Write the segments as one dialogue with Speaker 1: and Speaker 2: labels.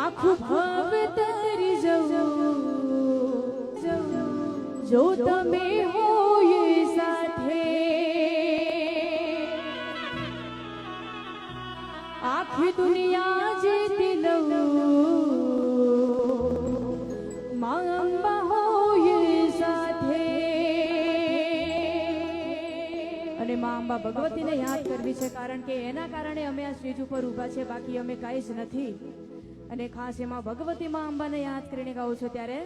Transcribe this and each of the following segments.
Speaker 1: આખું ભાવ તરી જવું જો તમે હો સાથે. આખી દુનિયા જીતી લઉં માંબા હોય સાથે. અને મા અંબા ભગવતીને યાદ કરવી છે કારણ કે એના કારણે અમે આ સ્ટેજ ઉપર ઊભા છે, બાકી અમે કાંઈ જ નથી. અને ખાસ એમાં ભગવતી માં અંબાને યાદ કરીને ગાઉં છું ત્યારે.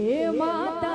Speaker 1: એ માતા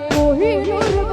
Speaker 1: 我是幺